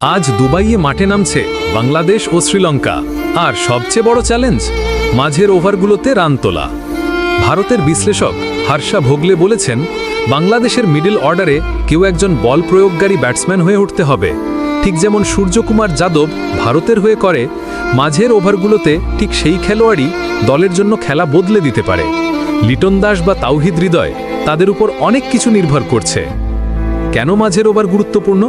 আজ দুবাইয়ে মাঠে নামছে বাংলাদেশ ও শ্রীলঙ্কা। আর সবচেয়ে বড় চ্যালেঞ্জ, মাঝের ওভারগুলোতে রান তোলা। ভারতের বিশ্লেষক হর্ষা ভোগলে বলেছেন, বাংলাদেশের মিডল অর্ডারে কেউ একজন বল প্রয়োগকারী ব্যাটসম্যান হয়ে উঠতে হবে। ঠিক যেমন সূর্যকুমার যাদব ভারতের হয়ে করে, মাঝের ওভারগুলোতে ঠিক সেই খেলোয়াড়ই দলের জন্য খেলা বদলে দিতে পারে। লিটন দাস বা তাওহিদ হৃদয় তাদের উপর অনেক কিছু নির্ভর করছে। কেন মাঝের ওভার গুরুত্বপূর্ণ?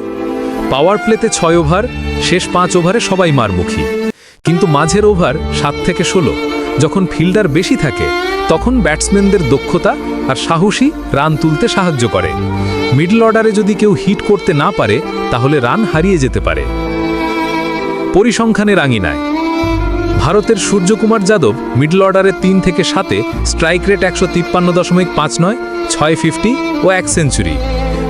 পাওয়ার প্লেতে ছয় ওভার, শেষ পাঁচ ওভারে সবাই মারমুখী। কিন্তু মাঝের ওভার সাত থেকে ষোলো, যখন ফিল্ডার বেশি থাকে, তখন ব্যাটসম্যানদের দক্ষতা আর সাহসী রান তুলতে সাহায্য করে। মিডল অর্ডারে যদি কেউ হিট করতে না পারে, তাহলে রান হারিয়ে যেতে পারে। পরিসংখ্যানের আঙিনায় ভারতের সূর্যকুমার যাদব মিডল অর্ডারে তিন থেকে সাতে স্ট্রাইক রেট একশো তিপ্পান্ন দশমিক পাঁচ নয়, ছয় ফিফটি ও এক সেঞ্চুরি।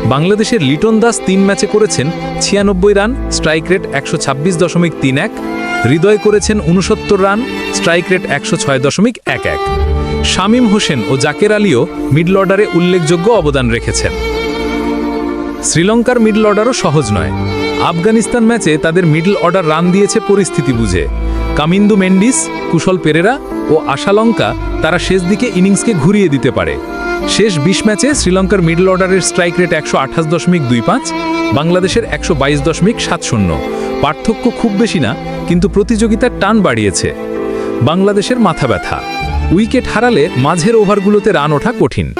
বাংলাদেশের লিটন দাস তিন ম্যাচে করেছেন ছিয়ানব্বই রান, স্ট্রাইক রেট একশো ছাব্বিশ দশমিক তিন এক। হৃদয় করেছেন উনসত্তর রান, স্ট্রাইক রেট একশো ছয় দশমিক এক এক। শামীম হোসেন ও জাকের আলীও মিডল অর্ডারে উল্লেখযোগ্য অবদান রেখেছেন। শ্রীলঙ্কার মিডল অর্ডারও সহজ নয়। আফগানিস্তান ম্যাচে তাদের মিডল অর্ডার রান দিয়েছে পরিস্থিতি বুঝে। কামিন্দু মেন্ডিস, কুশল পেরেরা ও আশালঙ্কা তারা শেষ দিকে ইনিংসকে ঘুরিয়ে দিতে পারে। শেষ বিশ ম্যাচে শ্রীলঙ্কার মিডল অর্ডারের স্ট্রাইক রেট একশো আঠাশ দশমিক দুই পাঁচ, বাংলাদেশের একশো বাইশ দশমিক সাত শূন্য। পার্থক্য খুব বেশি না, কিন্তু প্রতিযোগিতার টান বাড়িয়েছে। বাংলাদেশের মাথা ব্যথা। উইকেট হারালে মাঝের ওভারগুলোতে রান ওঠা কঠিন।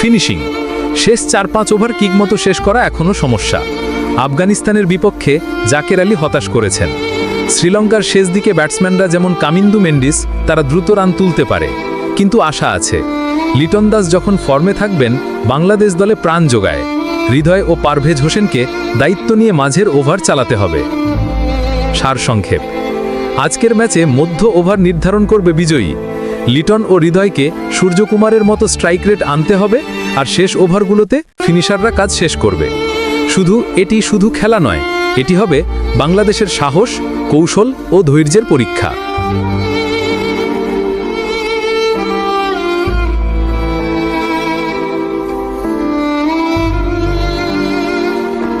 ফিনিশিং। শেষ চার পাঁচ ওভার কিকমতো শেষ করা এখনও সমস্যা। আফগানিস্তানের বিপক্ষে জাকের আলী হতাশ করেছেন। শ্রীলঙ্কার শেষ দিকে ব্যাটসম্যানরা যেমন কামিন্দু মেন্ডিস, তারা দ্রুত রান তুলতে পারে। কিন্তু আশা আছে। লিটন দাস যখন ফর্মে থাকবেন, বাংলাদেশ দলে প্রাণ যোগায় হৃদয় ও পারভেজ হোসেনকে দায়িত্ব নিয়ে মাঝের ওভার চালাতে হবে। সারসংক্ষেপ আজকের ম্যাচে মধ্য ওভার নির্ধারণ করবে বিজয়ী। লিটন ও হৃদয়কে সূর্যকুমারের মতো স্ট্রাইক রেট আনতে হবে আর শেষ ওভারগুলোতে ফিনিশাররা কাজ শেষ করবে। শুধু এটি শুধু খেলা নয়, এটি হবে বাংলাদেশের সাহস, কৌশল ও ধৈর্যের পরীক্ষা।